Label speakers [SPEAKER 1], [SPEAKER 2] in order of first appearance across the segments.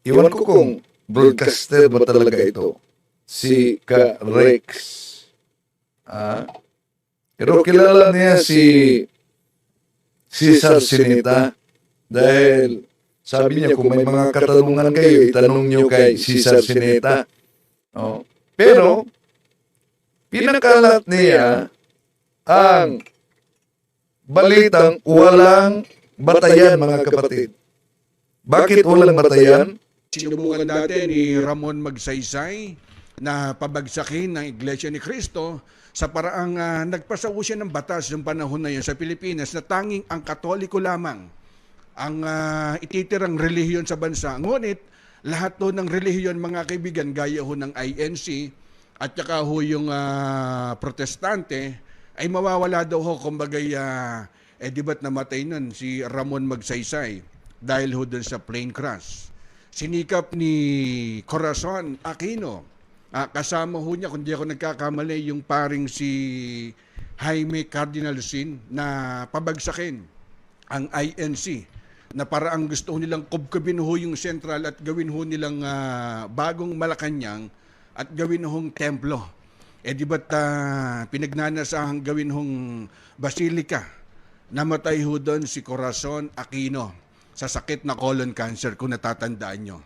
[SPEAKER 1] Iwan ko kung broadcaster ba talaga ito. Si Ka Rex. Ah. Pero kilala niya si Cesar Sinita dahil sabi niya kung may mga katanungan kayo, itanong niyo kay Cesar Sinita. Oh. Pero, pinakalat niya ang balitang walang batayan, mga kapatid. Bakit walang batayan?
[SPEAKER 2] Sinubukan dati ni Ramon Magsaysay na pabagsakin ng Iglesia ni Cristo sa paraang uh, nagpasaw siya ng batas noong panahon na yun sa Pilipinas na tanging ang katoliko lamang ang ah, ititirang relihiyon sa bansa. Ngunit lahat to ng relihiyon mga kaibigan gaya ho ng INC at saka ho yung ah, protestante ay mawawala daw ho kumbaga uh, eh di ba't namatay nun si Ramon Magsaysay dahil ho dun sa plane crash. Sinikap ni Corazon Aquino Ah, kasama ho niya, kung di ako nagkakamali, yung paring si Jaime Cardinal Sin na pabagsakin ang INC na para ang gusto nilang kubkubin ho yung sentral at gawin ho nilang ah, bagong Malacanang at gawin hong templo. Eh di ba't ah, pinagnanasahang gawin hong basilika? Namatay ho doon si Corazon Aquino sa sakit na colon cancer kung natatandaan nyo.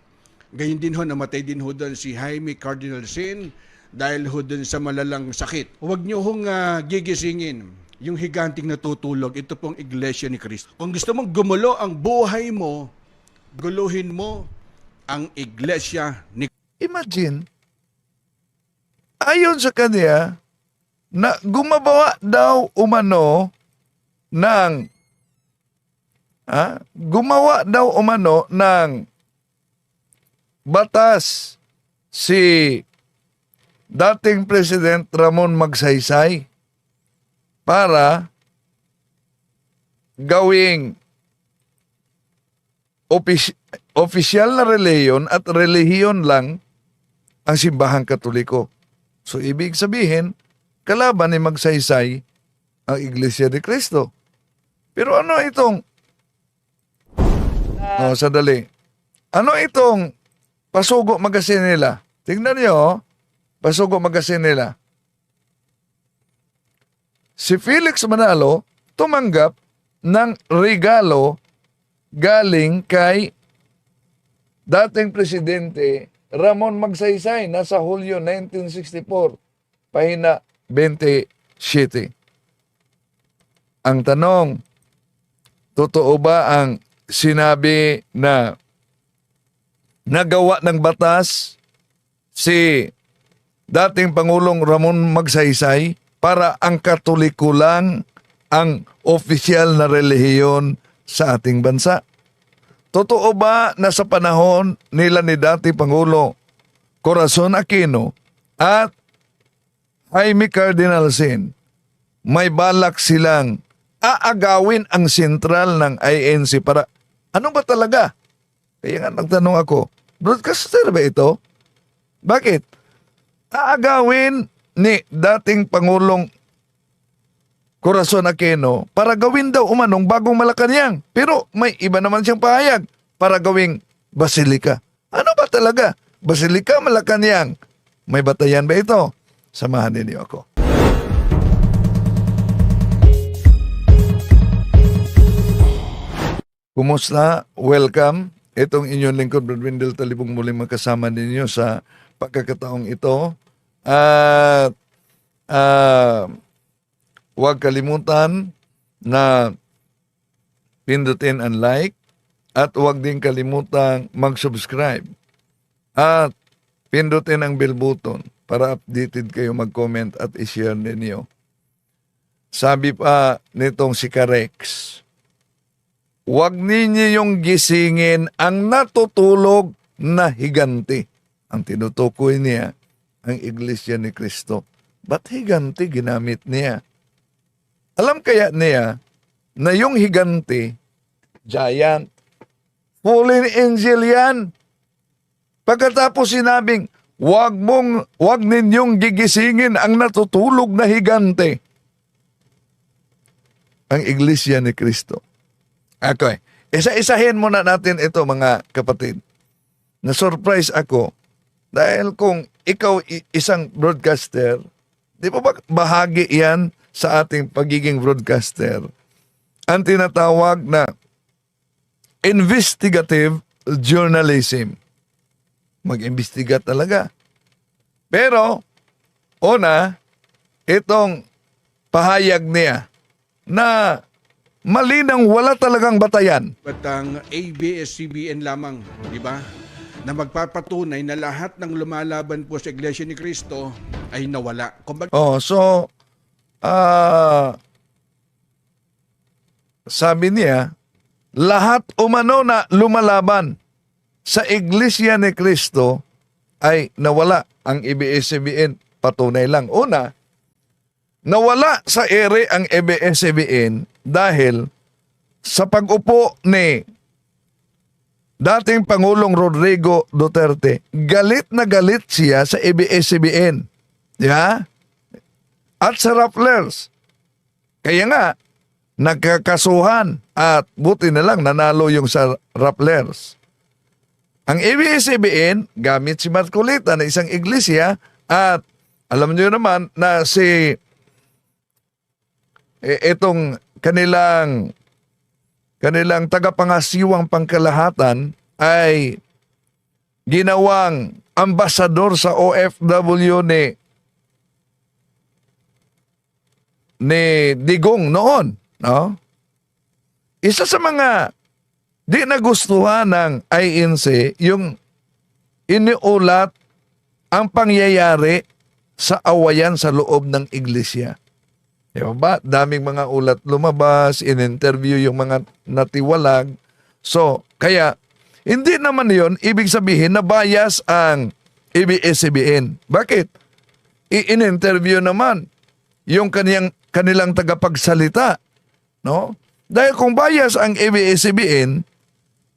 [SPEAKER 2] Gayun din ho, namatay din ho doon si Jaime Cardinal Sin dahil ho doon sa malalang sakit. Huwag niyo hong ah, gigisingin yung higanting natutulog. Ito pong Iglesia ni Cristo. Kung gusto mong gumulo ang buhay mo, guluhin mo ang Iglesia ni
[SPEAKER 1] Imagine, ayon sa kanya, na gumabawa daw umano ng ah, gumawa daw umano ng batas si dating President Ramon Magsaysay para gawing opisyal na reliyon at relihiyon lang ang simbahang katoliko. So ibig sabihin, kalaban ni Magsaysay ang Iglesia de Cristo. Pero ano itong Oh, sadali. Ano itong pasugo magasin nila? Tingnan niyo, oh. pasugo magasin nila. Si Felix Manalo tumanggap ng regalo galing kay dating presidente Ramon Magsaysay nasa Hulyo 1964, pahina 27. Ang tanong, totoo ba ang sinabi na nagawa ng batas si dating Pangulong Ramon Magsaysay para ang katoliko lang ang opisyal na relihiyon sa ating bansa. Totoo ba na sa panahon nila ni dati Pangulo Corazon Aquino at Jaime Cardinal Sin, may balak silang aagawin ang sentral ng INC para ano ba talaga? Kaya nga nagtanong ako, broadcaster ba ito? Bakit? Aagawin ni dating Pangulong Corazon Aquino para gawin daw umanong bagong Malacanang. Pero may iba naman siyang pahayag para gawing Basilika. Ano ba talaga? Basilika, Malacanang. May batayan ba ito? Samahan ninyo ako. Kumusta? Welcome. Itong inyong lingkod, Brad Wendell Talibong muling magkasama ninyo sa pagkakataong ito. At ah, huwag kalimutan na pindutin ang like at huwag din kalimutan mag-subscribe. At pindutin ang bell button para updated kayo mag-comment at i-share ninyo. Sabi pa nitong si Karex, Huwag ninyo yung gisingin ang natutulog na higanti. Ang tinutukoy niya, ang Iglesia ni Kristo. Ba't higanti ginamit niya? Alam kaya niya na yung higanti, giant, fallen angel yan. Pagkatapos sinabing, wag mong, wag ninyong gigisingin ang natutulog na higante. Ang Iglesia ni Kristo. Okay. Isa-isahin muna natin ito mga kapatid. na-surprise ako dahil kung ikaw isang broadcaster, di ba bahagi yan sa ating pagiging broadcaster? Ang tinatawag na investigative journalism. Mag-imbestiga talaga. Pero, una, itong pahayag niya na malinang wala talagang batayan.
[SPEAKER 2] At ang ABS-CBN lamang, di ba? Na magpapatunay na lahat ng lumalaban po sa Iglesia ni Cristo ay nawala. Kumbaga,
[SPEAKER 1] Oh, so ah sabi niya, lahat umano na lumalaban sa Iglesia ni Cristo ay nawala ang ABS-CBN. Patunay lang. Una, nawala sa ere ang ABS-CBN dahil sa pag-upo ni dating Pangulong Rodrigo Duterte, galit na galit siya sa ABS-CBN. Ba? At sa Rapplers. Kaya nga, nagkakasuhan at buti na lang nanalo yung sa Rapplers. Ang ABS-CBN, gamit si Marcolita na isang iglesia at alam niyo naman na si eh, itong kanilang kanilang tagapangasiwang pangkalahatan ay ginawang ambasador sa OFW ni ni Digong noon, no? Isa sa mga di nagustuhan ng INC yung iniulat ang pangyayari sa awayan sa loob ng iglesia. Di ba? Daming mga ulat lumabas, in-interview yung mga natiwalag. So, kaya, hindi naman yon ibig sabihin na bias ang ABS-CBN. Bakit? I-interview naman yung kaniyang, kanilang tagapagsalita. No? Dahil kung bias ang ABS-CBN,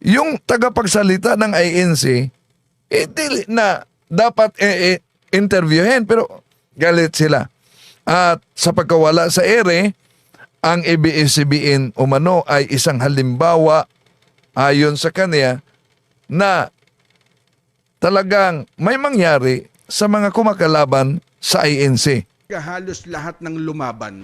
[SPEAKER 1] yung tagapagsalita ng INC, eh, na dapat eh, eh, interviewin. Pero galit sila. At sa pagkawala sa ere, ang ABS-CBN umano ay isang halimbawa ayon sa kanya na talagang may mangyari sa mga kumakalaban sa INC.
[SPEAKER 2] halos lahat ng lumaban.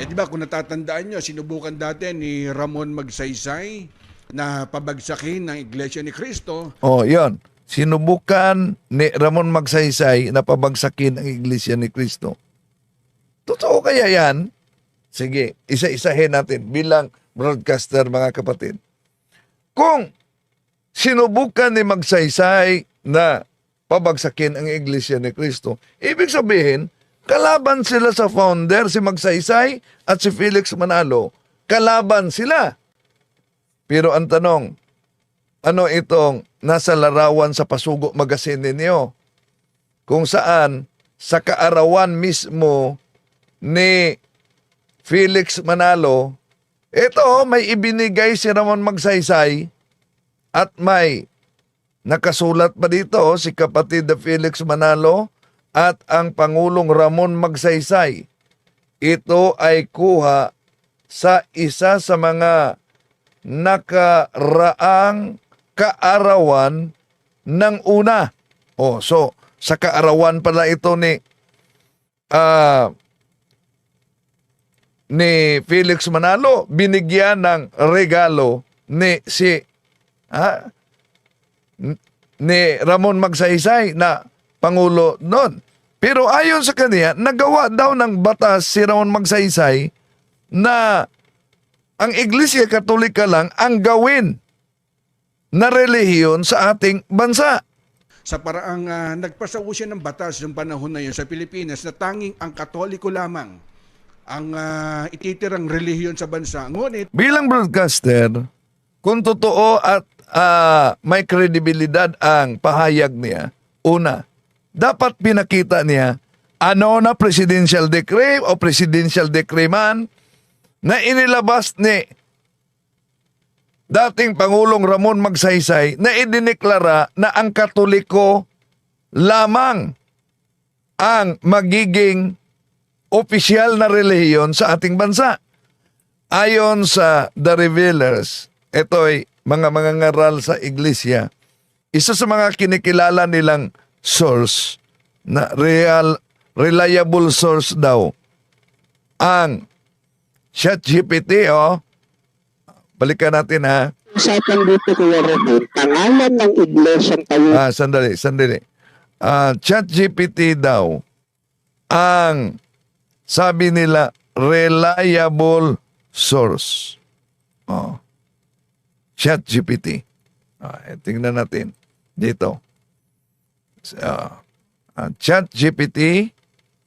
[SPEAKER 2] Eh di ba kung natatandaan nyo, sinubukan dati ni Ramon Magsaysay na pabagsakin ng Iglesia ni Cristo.
[SPEAKER 1] Oh, yon. Sinubukan ni Ramon Magsaysay na pabagsakin ang Iglesia ni Cristo. Totoo kaya yan? Sige, isa-isahin natin bilang broadcaster mga kapatid. Kung sinubukan ni Magsaysay na pabagsakin ang Iglesia ni Cristo, ibig sabihin, kalaban sila sa founder, si Magsaysay at si Felix Manalo. Kalaban sila. Pero ang tanong, ano itong nasa larawan sa Pasugo Magazine ninyo? Kung saan sa kaarawan mismo ni Felix Manalo, ito may ibinigay si Ramon Magsaysay at may nakasulat pa dito si kapatid na Felix Manalo at ang Pangulong Ramon Magsaysay. Ito ay kuha sa isa sa mga nakaraang kaarawan ng una. Oh, so sa kaarawan pala ito ni ah ni Felix Manalo binigyan ng regalo ni si ha, ni Ramon Magsaysay na pangulo noon. Pero ayon sa kanya, nagawa daw ng batas si Ramon Magsaysay na ang Iglesia Katolika lang ang gawin na relihiyon sa ating bansa.
[SPEAKER 2] sa paraang ah, nagpasao siya ng batas ng panahon na yun sa Pilipinas na tanging ang katoliko lamang ang ah, ititirang relihiyon sa bansa. Ngunit
[SPEAKER 1] Bilang broadcaster, kung totoo at ah, may kredibilidad ang pahayag niya, una, dapat pinakita niya ano na presidential decree o presidential decree man na inilabas ni dating Pangulong Ramon Magsaysay na idineklara na ang Katoliko lamang ang magiging opisyal na relihiyon sa ating bansa. Ayon sa The Revealers, ito'y mga mga ngaral sa iglesia, isa sa mga kinikilala nilang source na real reliable source daw ang ChatGPT oh. Balikan natin ha.
[SPEAKER 3] usapan dito Kuya Ramon, pangalan ng iglesyang tayo
[SPEAKER 1] Ah, sandali, sandali. Ah, ChatGPT daw ang sabi nila reliable source. Oh. ChatGPT. Ah, eh, tingnan natin dito. Ah, ah, ChatGPT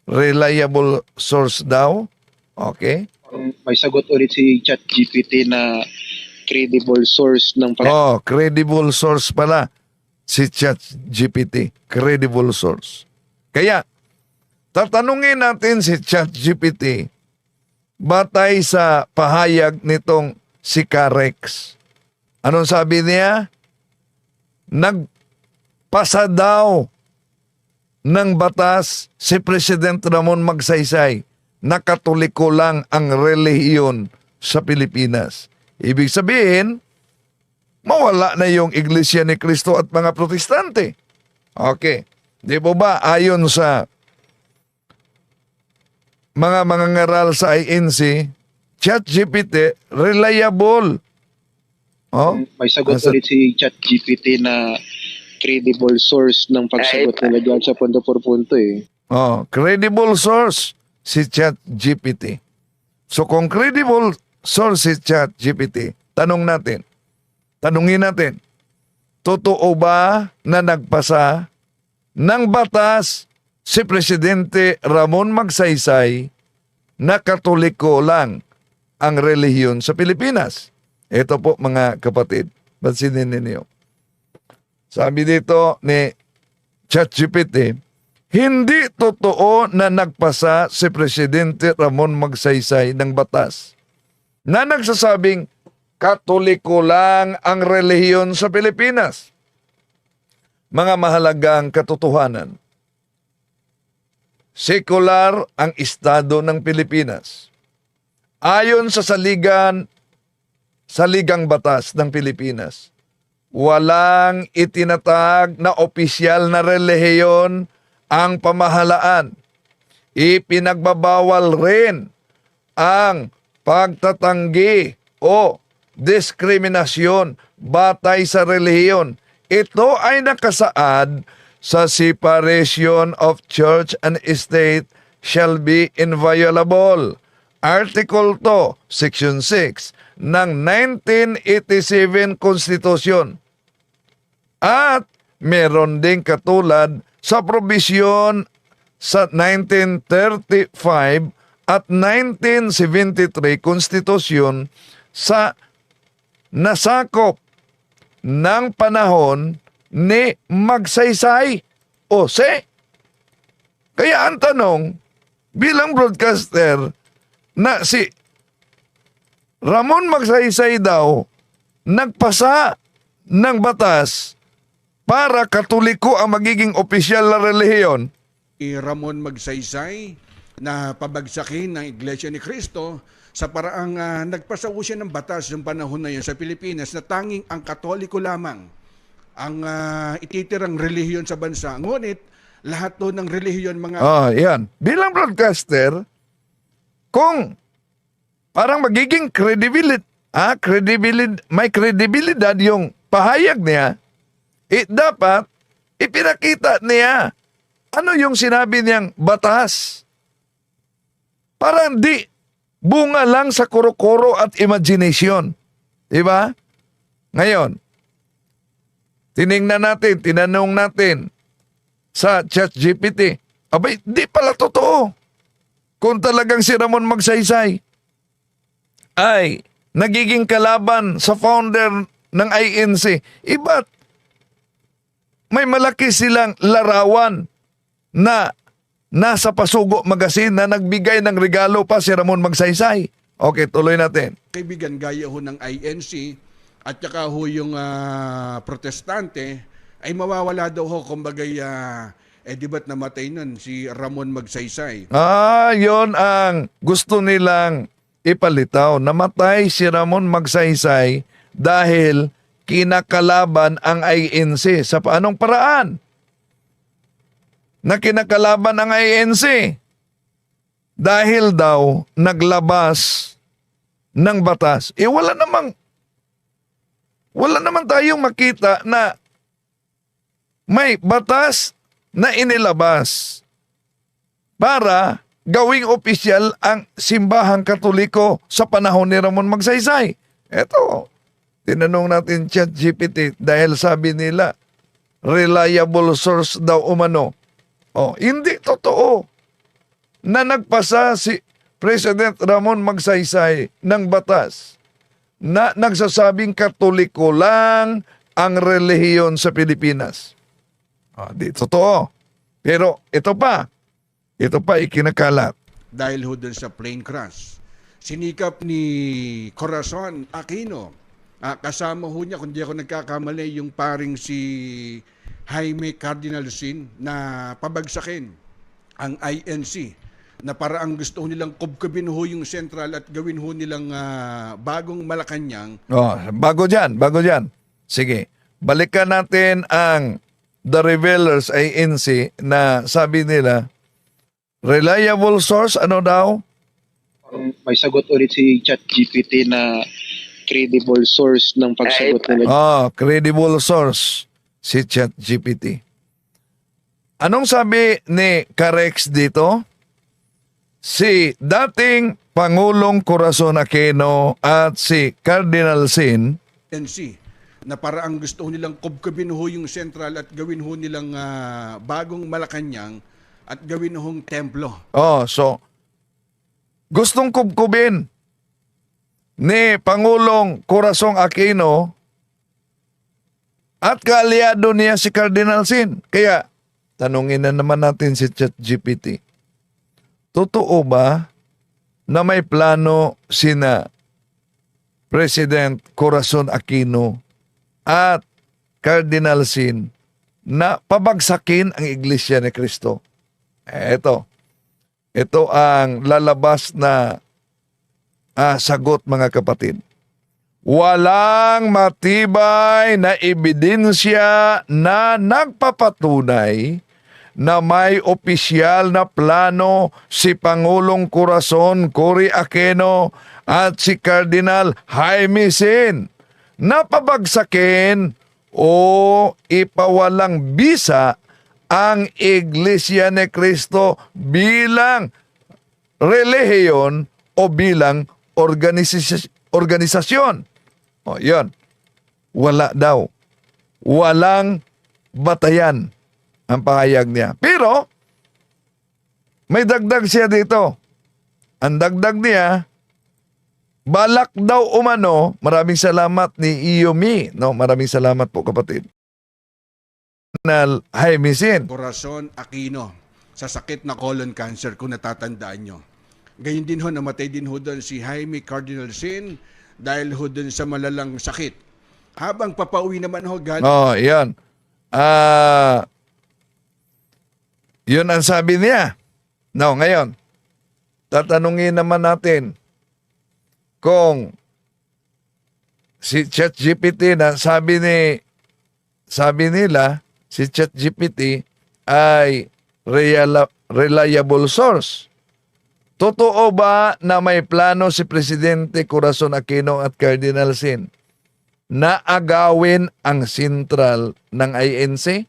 [SPEAKER 1] reliable source daw. Okay?
[SPEAKER 4] Um, may sagot ulit si ChatGPT na credible source ng pag-
[SPEAKER 1] Oh, credible source pala si ChatGPT. Credible source. Kaya, tatanungin natin si ChatGPT batay sa pahayag nitong si Carex. Anong sabi niya? Nagpasa daw ng batas si President Ramon Magsaysay na katoliko lang ang relihiyon sa Pilipinas. Ibig sabihin, mawala na yung Iglesia ni Cristo at mga protestante. Okay. Di po ba ayon sa mga mangangaral sa INC, ChatGPT reliable. Oh?
[SPEAKER 4] may sagot
[SPEAKER 1] Nasa-
[SPEAKER 4] ulit si ChatGPT na credible source ng pagsagot nila dyan sa punto por punto eh.
[SPEAKER 1] Oh, credible source si ChatGPT. So kung credible source si ChatGPT, tanong natin, tanungin natin, totoo ba na nagpasa ng batas si Presidente Ramon Magsaysay na katoliko lang ang relihiyon sa Pilipinas? Ito po mga kapatid, pansinin ninyo. Sabi dito ni ChatGPT, hindi totoo na nagpasa si Presidente Ramon Magsaysay ng batas na nagsasabing katoliko lang ang relihiyon sa Pilipinas. Mga mahalagang katotohanan. Sekular ang estado ng Pilipinas. Ayon sa saligan saligang batas ng Pilipinas, walang itinatag na opisyal na relihiyon ang pamahalaan. Ipinagbabawal rin ang pagtatanggi o diskriminasyon batay sa relihiyon. Ito ay nakasaad sa separation of church and state shall be inviolable. Article 2, Section 6 ng 1987 Constitution. At meron ding katulad sa probisyon sa 1935 at 1973 Constitution sa nasakop ng panahon ni Magsaysay Ose. Kaya ang tanong, bilang broadcaster, na si Ramon Magsaysay daw nagpasa ng batas para katoliko ang magiging opisyal na relihiyon.
[SPEAKER 2] ni Ramon Magsaysay na pabagsakin ng Iglesia ni Cristo sa paraang ah, nagpasaw siya ng batas ng panahon na yun sa Pilipinas na tanging ang katoliko lamang ang ah, ititirang relihiyon sa bansa. Ngunit lahat to ng relihiyon mga
[SPEAKER 1] Ah, yan. Bilang broadcaster, kung parang magiging credibility, ah, credibility, may credibilidad yung pahayag niya, eh, dapat ipinakita niya ano yung sinabi niyang batas. Para hindi bunga lang sa kuro-kuro at imagination. Di ba? Ngayon, tiningnan natin, tinanong natin sa ChatGPT. Abay, di pala totoo. Kung talagang si Ramon Magsaysay ay nagiging kalaban sa founder ng INC, iba't may malaki silang larawan na nasa Pasugo Magazine na nagbigay ng regalo pa si Ramon Magsaysay. Okay, tuloy natin.
[SPEAKER 2] kaibigan gaya ho ng INC at saka ho yung ah, protestante ay mawawala daw ho kumbaga ah, eh di ba't namatay nun si Ramon Magsaysay.
[SPEAKER 1] Ah, yon ang gusto nilang ipalitaw. Namatay si Ramon Magsaysay dahil kinakalaban ang INC. Sa paanong paraan? Na kinakalaban ang INC. Dahil daw naglabas ng batas. Eh wala namang wala naman tayong makita na may batas na inilabas para gawing opisyal ang simbahang katoliko sa panahon ni Ramon Magsaysay. Eto, tinanong natin chat GPT dahil sabi nila, reliable source daw umano. Oh, hindi totoo na nagpasa si President Ramon Magsaysay ng batas na nagsasabing katoliko lang ang relihiyon sa Pilipinas. Ah, di totoo. Pero ito pa, ito pa ikinakalat.
[SPEAKER 2] dahil ho dun sa plane crash. Sinikap ni Corazon Aquino, ah, kasama ho niya, kung di ako nagkakamali, yung paring si Jaime Cardinal Sin na pabagsakin ang INC na para ang gusto ho nilang kubkubin ho yung central at gawin ho nilang ah, bagong Malacanang
[SPEAKER 1] Oh, bago dyan, bago dyan. Sige, balikan natin ang The Revealers ANC na sabi nila, reliable source, ano daw?
[SPEAKER 4] May sagot ulit si ChatGPT na credible source ng pagsagot nila.
[SPEAKER 1] Oh, credible source, si ChatGPT. Anong sabi ni Carex dito? Si dating Pangulong Corazon Aquino at si Cardinal Sin
[SPEAKER 2] NC na para ang gusto ho nilang kubkubin ho yung central at gawin ho nilang ah, bagong Malacanang at gawin hong templo.
[SPEAKER 1] Oh, so gustong kubkubin ni Pangulong Corazon Aquino at kaalyado niya si Cardinal Sin. Kaya tanungin na naman natin si ChatGPT. Totoo ba na may plano sina President Corazon Aquino at Cardinal Sin na pabagsakin ang Iglesia ni Cristo? Eto. Ito ang lalabas na ah, sagot mga kapatid. Walang matibay na ebidensya na nagpapatunay na may opisyal na plano si Pangulong Corazon Cory Aquino at si Cardinal Jaime Sin na pabagsakin o ipawalang bisa ang Iglesia ni Cristo bilang relihiyon o bilang organisis- organisasyon. O, yun. Wala daw. Walang batayan ang pahayag niya. Pero, may dagdag siya dito. Ang dagdag niya, balak daw umano, maraming salamat ni Iyomi. No, maraming salamat po kapatid. Na Jaime Sin.
[SPEAKER 2] Corazon Aquino sa sakit na colon cancer kung natatandaan nyo. Gayun din ho, namatay din ho doon si Jaime Cardinal Sin dahil ho doon sa malalang sakit. Habang papauwi naman ho, galing
[SPEAKER 1] Oh, yan. Ah, yun ang sabi niya. No, ngayon, tatanungin naman natin kung si ChatGPT na sabi ni sabi nila si ChatGPT ay reliable source. Totoo ba na may plano si Presidente Corazon Aquino at Cardinal Sin na agawin ang sentral ng INC?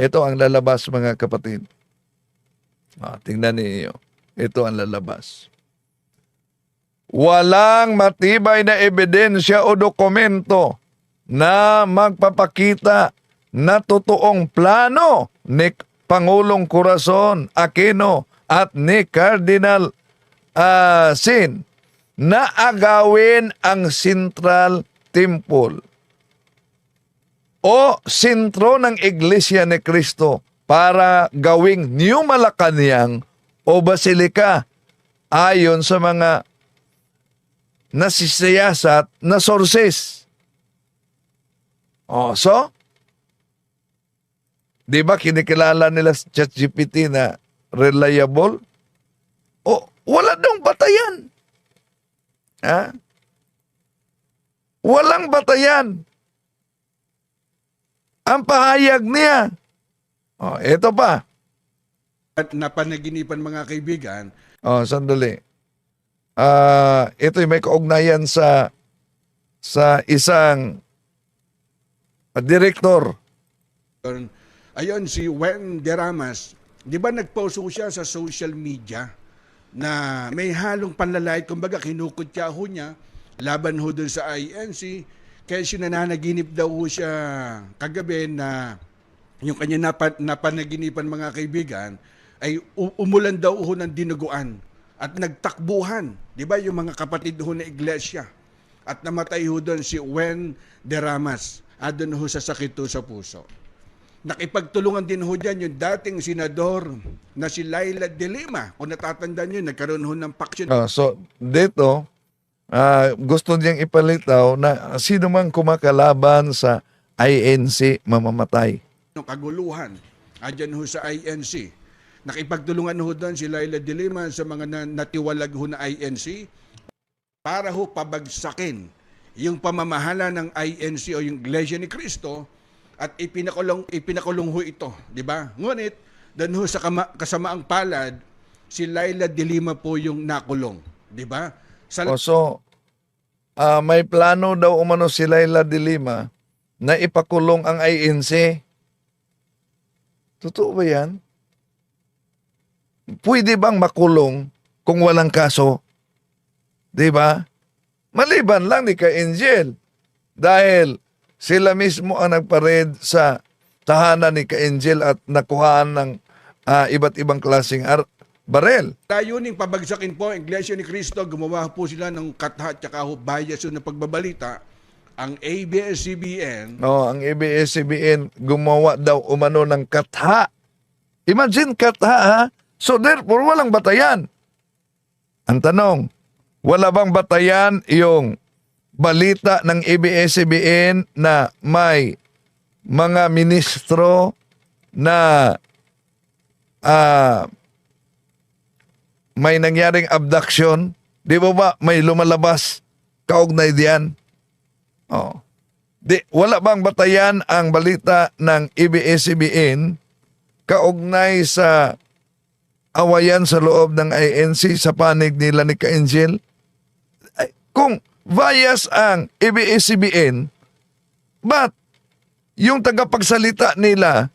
[SPEAKER 1] Ito ang lalabas mga kapatid. Ah, tingnan niyo. Ito ang lalabas. Walang matibay na ebidensya o dokumento na magpapakita na totoong plano ni Pangulong Corazon Aquino at ni Cardinal ah, Sin na agawin ang Central Temple o sentro ng Iglesia ni Cristo para gawing New Malacanang o Basilica ayon sa mga nasisiyasat na sources. Oh, so, di ba kinikilala nila sa ChatGPT na reliable? O, wala dong batayan. Ha? Walang batayan Ang pahayag niya. Oh, ito pa.
[SPEAKER 2] At napanaginipan mga kaibigan,
[SPEAKER 1] Oh, sandali. Ah, ito may kaugnayan sa sa isang ah, direktor.
[SPEAKER 2] Ayun, si Wen Deramas, di ba nagpost siya sa social media na may halong panlalait, kumbaga kinukutya ho niya, laban ho dun sa INC, kaya siya nananaginip daw ho siya kagabi na yung kanya napa, napanaginipan mga kaibigan ay umulan daw ho ng dinuguan at nagtakbuhan, di ba yung mga kapatid ho na iglesia at namatay ho doon si Wen Deramas, adon ho sa sakit ho sa puso. Nakipagtulungan din ho dyan yung dating senador na si Laila de Lima. Kung natatandaan nyo, nagkaroon ho ng paksyon
[SPEAKER 1] Oh, so dito ah, gusto niyang ipalitaw na sino man kumakalaban sa INC mamamatay.
[SPEAKER 2] Ng kaguluhan. Adyan ho sa INC. Nakipagtulungan ho doon si Laila de Lima sa mga na, natiwalag ho na INC para ho pabagsakin yung pamamahala ng INC o yung Iglesia ni Cristo at ipinakulong, ipinakulong ho ito. Di ba? Ngunit, doon ho sa kama, kasamaang palad, si Laila de Lima po yung nakulong. Di ba? Sa
[SPEAKER 1] O so ah, may plano daw umano si Laila de Lima na ipakulong ang INC. Totoo ba yan? Pwede bang makulong kung walang kaso? Di ba? Maliban lang ni ka Angel. Dahil sila mismo ang nagpared sa tahanan ni ka Angel at nakuhaan ng ah, iba't ibang klaseng ar- barel.
[SPEAKER 2] Layuning pabagsakin po Iglesia ni Cristo, gumawa po sila ng katha at saka bias ng pagbabalita. Ang ABS-CBN,
[SPEAKER 1] No, ang ABS-CBN gumawa daw umano ng katha. Imagine katha ha? So therefore, walang batayan. Ang tanong, wala bang batayan yung balita ng ABS-CBN na may mga ministro na ah, may nangyaring abduction? Di ba ba may lumalabas kaugnay diyan? Oh. Di, wala bang batayan ang balita ng ABS-CBN kaugnay sa awayan sa loob ng INC sa panig nila ni Ka-Angel? Kung bias ang ABS-CBN, ba't yung tagapagsalita nila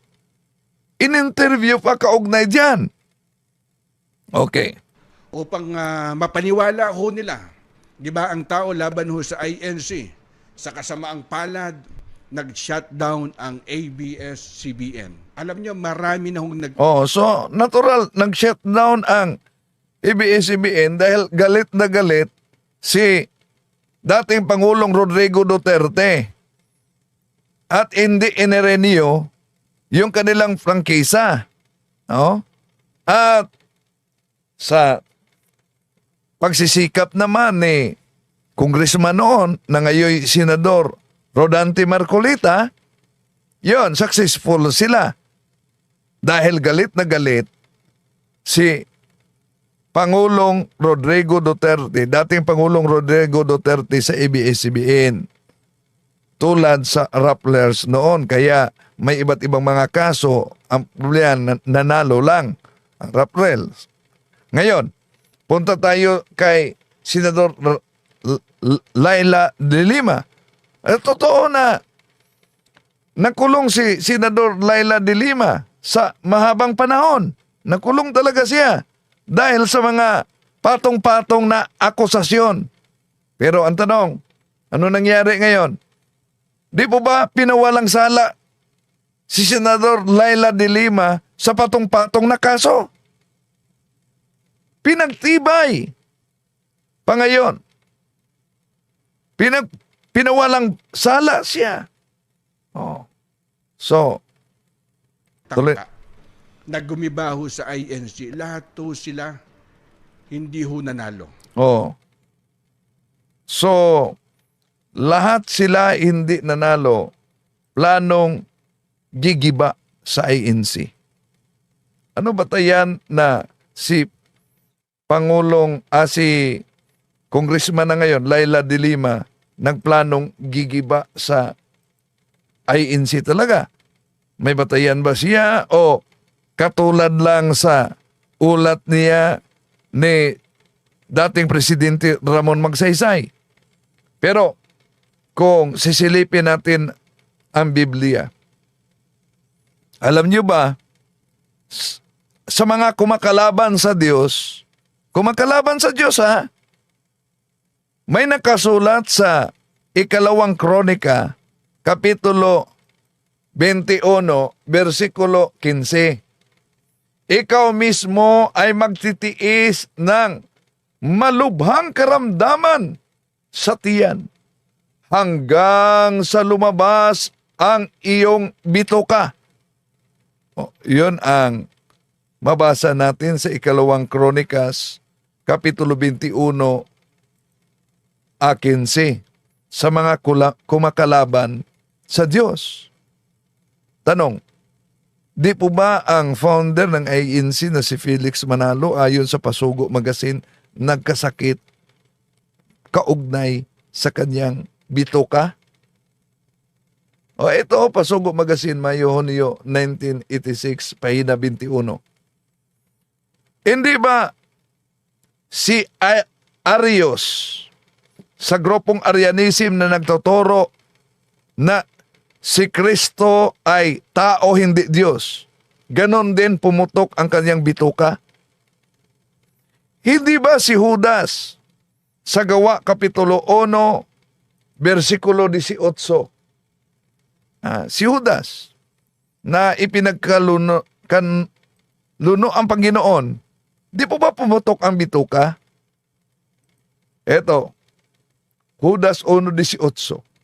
[SPEAKER 1] in-interview pa kaugnay dyan? Okay.
[SPEAKER 2] upang ah, mapaniwala ho nila. Di ba ang tao laban ho sa INC, sa kasamaang palad, nag-shutdown ang ABS-CBN. Alam nyo, marami na hong nag...
[SPEAKER 1] Oh, so natural nag-shutdown ang ABS-CBN dahil galit na galit si dating Pangulong Rodrigo Duterte at hindi inerenyo yung kanilang prangkisa. No? At sa pagsisikap naman ni Congressman noon na ngayon Senador Rodante Marcolita, yon successful sila. Dahil galit na galit si Pangulong Rodrigo Duterte, dating Pangulong Rodrigo Duterte sa ABS-CBN. Tulad sa Rapplers noon, kaya may iba't ibang mga kaso, ang problema na- nanalo lang ang Rapplers. Ngayon, punta tayo kay Senador Laila de Lima. Eh, totoo na nakulong si Senador Laila de Lima sa mahabang panahon. Nakulong talaga siya dahil sa mga patong-patong na akusasyon. Pero ang tanong, ano nangyari ngayon? Di po ba pinawalang sala si Senador Laila de Lima sa patong-patong na kaso? Pinagtibay. Pa ngayon, pinag, pinawalang sala siya. Oh. So, Tuloy.
[SPEAKER 2] tangka na gumibaho sa INC. Lahat to sila hindi ho nanalo.
[SPEAKER 1] Oh. So, lahat sila hindi nanalo planong gigiba sa INC. Ano ba tayan na si Pangulong, ah, si Congressman na ngayon, Laila de Lima, nagplanong gigiba sa INC talaga? May batayan ba siya o katulad lang sa ulat niya ni dating Presidente Ramon Magsaysay? Pero kung sisilipin natin ang Biblia, alam niyo ba, sa mga kumakalaban sa Diyos, kumakalaban sa Diyos ha, may nakasulat sa ikalawang kronika, kapitulo 21, versikulo 15. Ikaw mismo ay magtitiis ng malubhang karamdaman sa tiyan hanggang sa lumabas ang iyong bituka. O, yun ang mabasa natin sa ikalawang kronikas, kapitulo 21, a 15, sa mga kumakalaban sa Diyos. Tanong, di po ba ang founder ng ANC na si Felix Manalo ayon sa Pasugo Magazine nagkasakit kaugnay sa kanyang bituka? O ito, Pasugo Magazine, Mayo, Hunyo, 1986, pahina 21. Hindi ba si Arios sa grupong Arianism na nagtuturo na si Kristo ay tao hindi Diyos. Ganon din pumutok ang kanyang bituka. Hindi ba si Judas sa gawa kapitulo 1 versikulo 18 ah, si Judas na ipinagkaluno kan luno ang Panginoon di po ba pumutok ang bituka? Eto, Judas 1.18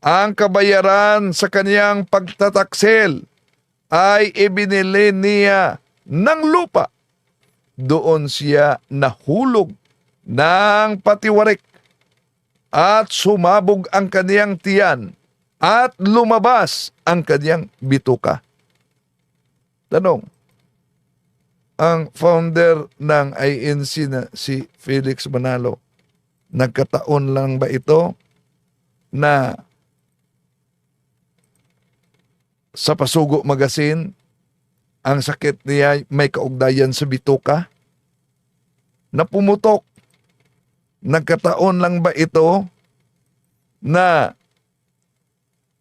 [SPEAKER 1] ang kabayaran sa kaniyang pagtataksil ay ibinili niya ng lupa. Doon siya nahulog ng patiwarik at sumabog ang kaniyang tiyan at lumabas ang kaniyang bituka. Tanong, ang founder ng INC na si Felix Manalo, nagkataon lang ba ito na sa Pasugo Magazine, ang sakit niya may kaugnayan sa bituka? Na pumutok? Nagkataon lang ba ito na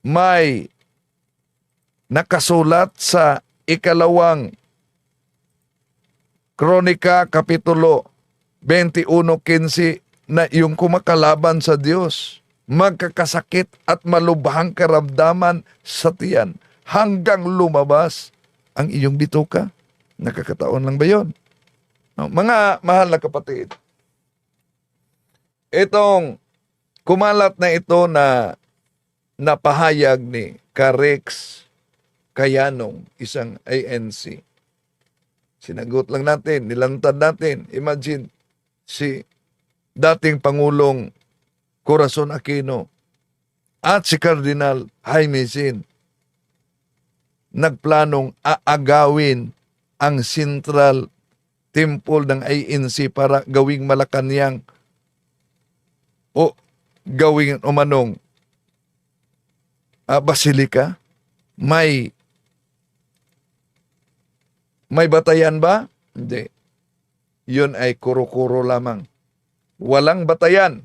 [SPEAKER 1] may nakasulat sa ikalawang Kronika Kapitulo 21.15 na yung kumakalaban sa Diyos, magkakasakit at malubhang karamdaman sa tiyan hanggang lumabas ang iyong bituka. Nakakataon lang ba? No, Mga mahal na kapatid, itong kumalat na ito na napahayag ni Karex Kayanong, isang ANC. Sinagot lang natin, nilantad natin. Imagine, si dating Pangulong Corazon Aquino at si Cardinal Jaime Sin nagplanong aagawin ang Central Temple ng ANC para gawing Malacanang o gawing umanong ah, basilika. May may batayan ba? Hindi. Yun ay kuro-kuro lamang. Walang batayan,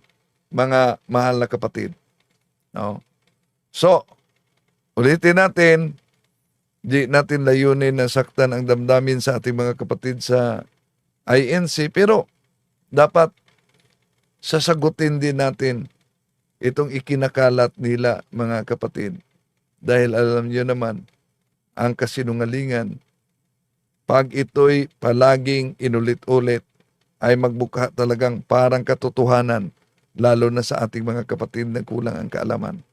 [SPEAKER 1] mga mahal na kapatid. No? So, ulitin natin, di natin layunin na saktan ang damdamin sa ating mga kapatid sa INC, pero dapat sasagutin din natin itong ikinakalat nila mga kapatid. Dahil alam niyo naman, ang kasinungalingan, pag ito'y palaging inulit-ulit, ay magbuka talagang parang katotohanan, lalo na sa ating mga kapatid na kulang ang kaalaman.